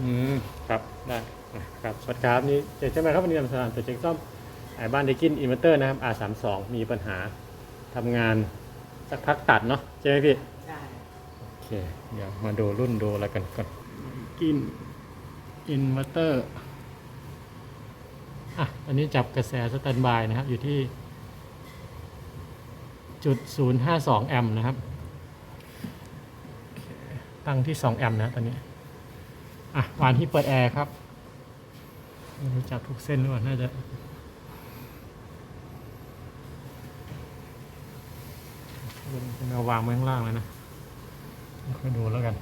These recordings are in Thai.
อืมครับได้นะครับสวัสดีครับนี่เจ๊ใช่ไหมครับวันนี้นำสารตัวเจ๊ซ่อมไอ้บ้านเดกินอินเวอร์เตอร์นะครับ R32 มีปัญหาทำงานสักพักตัดเนาะใช่ไหมพี่ใช่โอเคเดี๋ยวมาดูรุ่นดูอะไรกันก่อนกินอินเวอร์เตอร์อะอันนี้จับกระแสสแตนบายนะครับ อยู่ที่จุดศูนย์ห้าสองแอมป์นะครับตั้งที่สองแอมป์นะตอนนี้ อะวานที่เปิดแอร์ครับไม่รู้จับทุกเส้นหรือเปล่าน่าจะเป็นเอาวางไว้ข้างล่างเลยนะค่อยดูแล้วกัน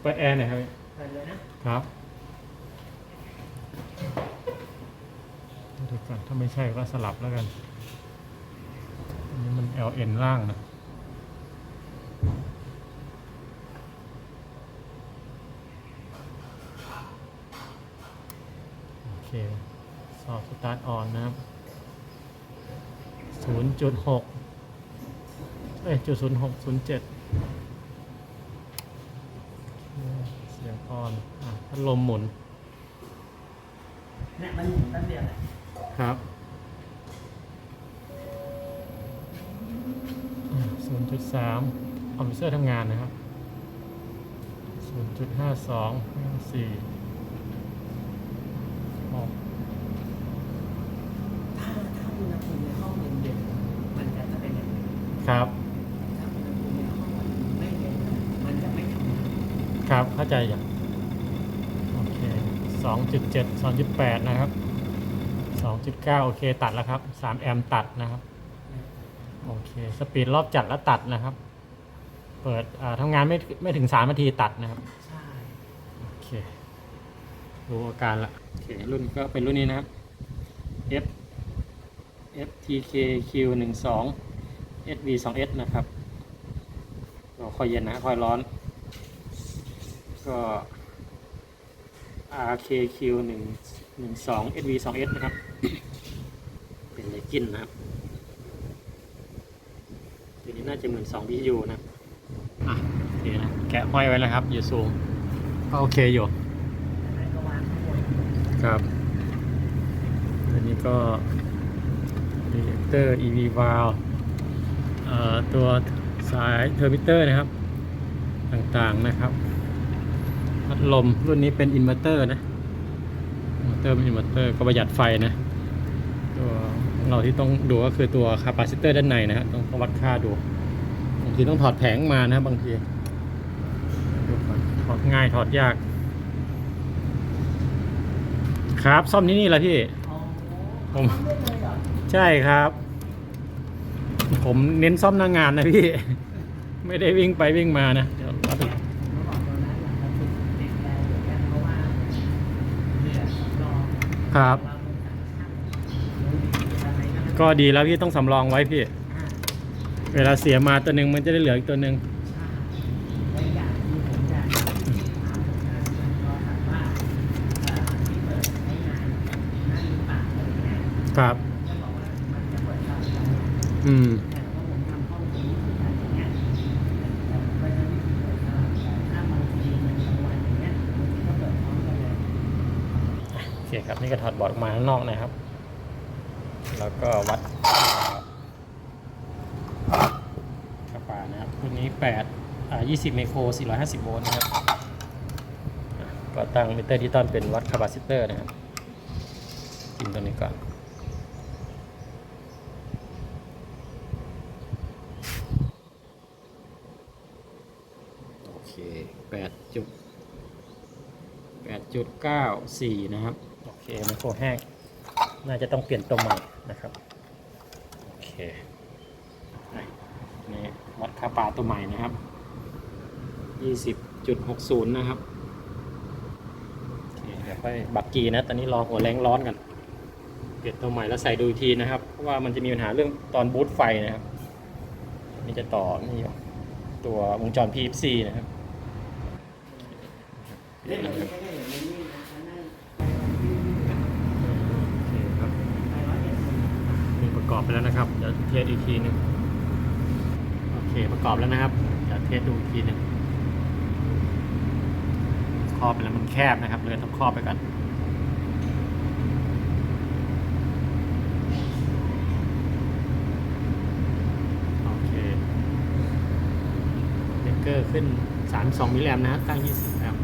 เปิดแอร์หน่อยครับเปิดเลยนะครับดูก่อนถ้าไม่ใช่ก็สลับแล้วกันอันนี้มัน LN ล่างนะ โอเค สอบส ตาร์ทออนนะครับศูนย์จุดหกเอ้ยจุดศูนย์หกศูนย์เจ็ดเสียงออนอะพัดลมหมุน เนี่ยมันหมุนแป๊บเดียวแหละครับศูนย์จุดสามออฟฟิเซอร์ทำงานนะครับศูนย์จุดห้าสองห้าสี่หก ถ้าถ้าอุณหภูมิในห้องเย็นๆมันจะจะเป็นอย่างนี้ ครับ ถ้าอุณหภูมิในห้องไม่เย็นมันจะไม่ทำงาน ครับ เข้าใจอย่างโอเคสองจุดเจ็ดสองจุดแปดนะครับสองจุดเก้าโอเคตัดแล้วครับสามแอมป์ตัดนะครับ โอเค สปีดรอบจัดแล้วตัดนะครับ เปิดทำงานไม่ไม่ถึงสามนาทีตัดนะครับใช่โอเครู้อาการละโอเครุ่นก็เป็นรุ่นนี้นะครับ F FTK Q 1 2 SV 2 S นะครับ เราคอยเย็นนะคอยร้อน ก็ RKQ 1 1 2 SV 2 S นะครับ เป็นเลกินนะครับ ตัวนี้น่าจะเหมือน2 BU นะอะโอเคนะ แกะห้อยไว้แล้วครับ อยู่สูงก็โอเคอยู่แล้วก็วางข้างบนครับอันนี้ก็ reactor EV valve เอ่อตัวสายเทอร์มิเตอร์นะครับ ต่างๆนะครับ พัดลมรุ่นนี้เป็นอินเวอร์เตอร์นะอินเวอร์เตอร์เป็นอินเวอร์เตอร์ก็ประหยัดไฟนะตัวเราที่ต้องดูก็คือตัวคาปาซิเตอร์ด้านในนะฮะต้องวัดค่าดูบางทีต้องถอดแผงมานะบางทีถอดง่ายถอดยาก ครับซ่อมที่นี่แหละพี่ผมใช่ครับ ผมเน้นซ่อมหน้างานนะพี่ ไม่ได้วิ่งไปวิ่งมานะ ครับ ก็ดีแล้วพี่ต้องสำรองไว้พี่ เวลาเสียมาตัวหนึ่งมันจะได้เหลืออีกตัวหนึ่งและอีก อเคครับนี่ก็ถอดบอร์ดออกมาข้างนอกนะครับ แล้วก็วัดค่าปานะครับรุ่นนี้8อ่า20 ไมโคร 450 โวลต์นะครับก็ตั้งมิเตอร์ดิจิตอลเป็นวัดคาปาซิเตอร์นะครับกินตัวนี้ก่อนโอเคแปดจุดแปดจุดเก้าสี่นะครับ เคไมโคแห้งน่าจะต้องเปลี่ยนตัวใหม่นะครับ โอเค นี่วัดค่าปลาตัวใหม่นะครับยี่สิบจุดหกศูนย์นะครับเเดี๋ยวค่อยบักกีนะ ตอนนี้รอหัวแรงร้อนกัน เปลี่ยนตัวใหม่แล้วใส่ดูอีกทีนะครับ เพราะว่ามันจะมีปัญหาเรื่องตอนบูตไฟนะครับ นี่จะต่อนี่ตัววงจร PFC นะครับ อยเอ็ดคนมีประกอบไปแล้วนะครับเดี๋ยวเทสอีกทีหนึงโอเคประกอบแล้วนะครับจะเทสดูอีกทีหนึ่งครอบไปแล้วมันแคบนะครับเลยต้องครอบไปก่อนโอเคเบเกอร์ขึ้น 32มิลลิแอมนะครับตั้ง20 แอมป์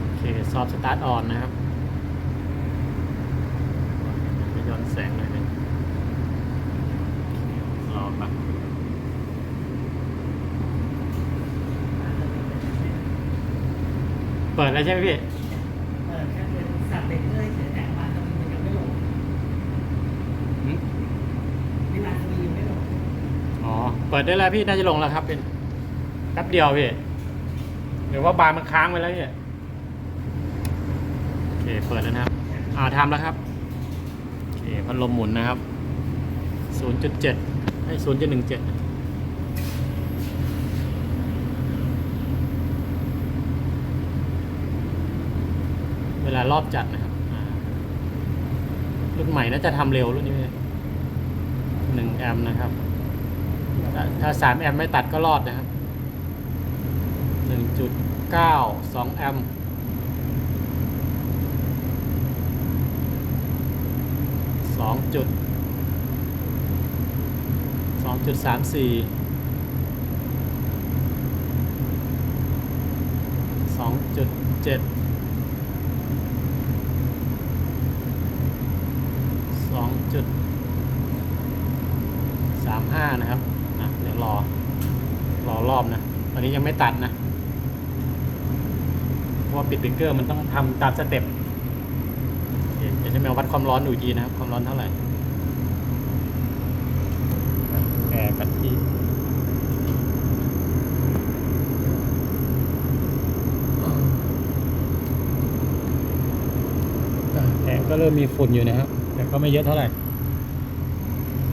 โอเคซอฟส ตาร์ทออนนะครับจะย้อนแสงหน่อยหนึงรอแป๊บเปิดแล้วใช่ไหมพี่เออแค่เป็นสับเบรกเกอร์เฉยๆแต่ว่าตรงนี้มันยังไม่ลงหืมเวลาจะมียังไม่ลงอ๋อ เปิดได้แล้วพี่ น่าจะลงแล้วครับเป็นแป๊บเดียวพี่หรือว่าบาร์มันค้างไว้แล้วพี่โอ เคเปิดแล้วนะครับ อ่าทำแล้วครับโอเคพัดลมหมุนนะครับ 0.7 ให้ 0.17เวลารอบจัดนะครับรุ่นใหม่น่าจะทำเร็วรุ่นนี้หนึ่งแอมป์นะครับ ถ้าสามแอมป์ไม่ตัดก็รอดนะครับหนึ่งจุดเก้าสองแอมป์สองจุดสองจุดสามสี่สองจุดเจ็ดสองจุด สามห้านะครับอะเดี๋ยวรอ รอรอบนะตอนนี้ยังไม่ตัดนะ เพราะว่าปิดเบรกเกอร์มันต้องทำตามสเต็ป โอเคเดี๋ยวจะมาวัดความร้อนดูอีกทีนะครับ ความร้อนเท่าไหร่แอร์กันที่แอร์ก็เริ่มมีฝุ่นอยู่นะครับ แต่ก็ไม่เยอะเท่าไหร่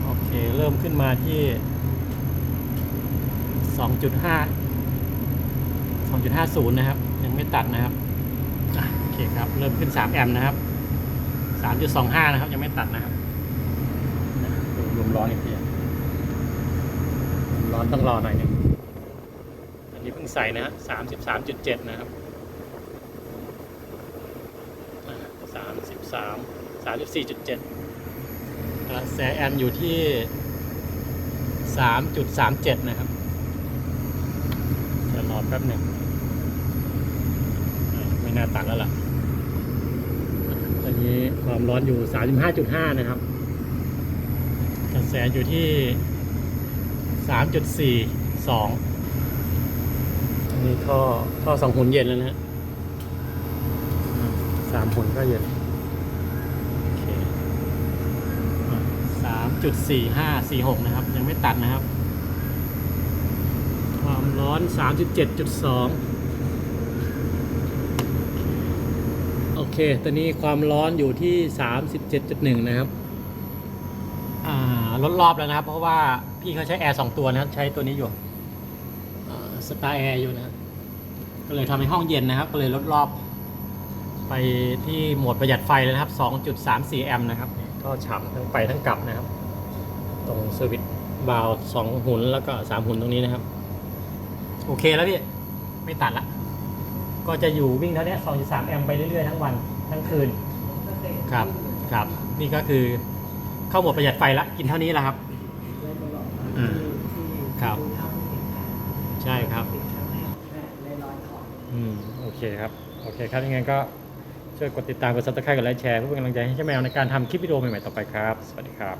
โอเค เริ่มขึ้นมาที่ 2.5 2.50 นะครับ ยังไม่ตัดนะครับอะโอเคครับ เริ่มขึ้น 3 แอมป์นะครับ สามจุดสองห้านะครับ ยังไม่ตัดนะครับรวมร้อนอีกทีร้อนต้องรอหน่อยนึงอันนี้เพิ่งใส่นะฮะสามสิบสามจุดเจ็ดนะครับสามสิบสามสามสิบสี่จุดเจ็ดกระแสแอนอยู่ที่สามจุดสามเจ็ดนะครับจะรอแป๊บหนึ่งไม่น่าตัดแล้วล่ะ นนี้ความร้อนอยู่ 35.5 นะครับ กระแสอยู่ที่ 3.42 อันนี้ท่อท่อสองหุ่นเย็นแล้วนะฮะอะสามหุ่นก็เย็นโอเคสามจุดสี่ห้าสี่หกนะครับ ยังไม่ตัดนะครับ ความร้อนสามจุดเจ็ดจุดสองโอ เค ตอนนี้ความร้อนอยู่ที่สามสิบเจ็ดจุดหนึ่งนะครับ อ่าลดรอบแล้วนะครับ เพราะว่าพี่เขาใช้แอร์สองตัวนะครับ ใช้ตัวนี้อยู่สตาร์แอร์อยู่นะก็เลยทำให้ห้องเย็นนะครับ ก็เลยลดรอบ ไปที่โหมดประหยัดไฟเลยนะครับ 2.34 แอมป์นะครับ ก็ฉ่ำทั้งไปทั้งกลับนะครับ ตรงเซอร์วิสบาวสองหุ่นแล้วก็สามหุ่นตรงนี้นะครับ โอเคแล้วพี่ ไม่ตัดละ ก็จะอยู่วิ่งเท่านี้2.3 แอมป์ไปเรื่อยๆ ทั้งวันทั้งคืนสเต็ปครับ ครับ นี่ก็คือเข้าโหมดประหยัดไฟละ กินเท่านี้แหละครับเลยตลอดอืมที่ที่ครับดูเท่าที่ติดขัดใช่ครับติดครั้งแรกเลยลอยถอดอืม โอเคครับ โอเคครับ ยังไงก็ช่วยกดติดตามกดซับสไครต์กดไลค์แชร์เพื่อเป็นกำลังใจให้ช่างแมวในการทำคลิปวิดีโอใหม่ๆต่อไปครับ สวัสดีครับ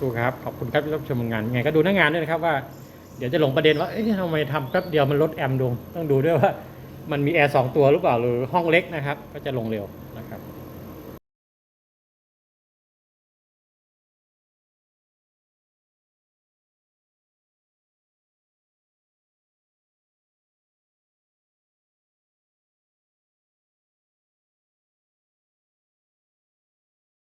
สู้ๆครับ ขอบคุณครับที่รับชมงานยังไงก็ดูหน้างานด้วยนะครับว่า เดี๋ยวจะลงประเด็นว่า เอ๊ะทำไมทำแป๊บเดียวมันลดแอมป์ลง ต้องดูด้วยว่า มันมีแอร์สองตัวหรือเปล่าหรือห้องเล็กนะครับ ก็จะลงเร็ว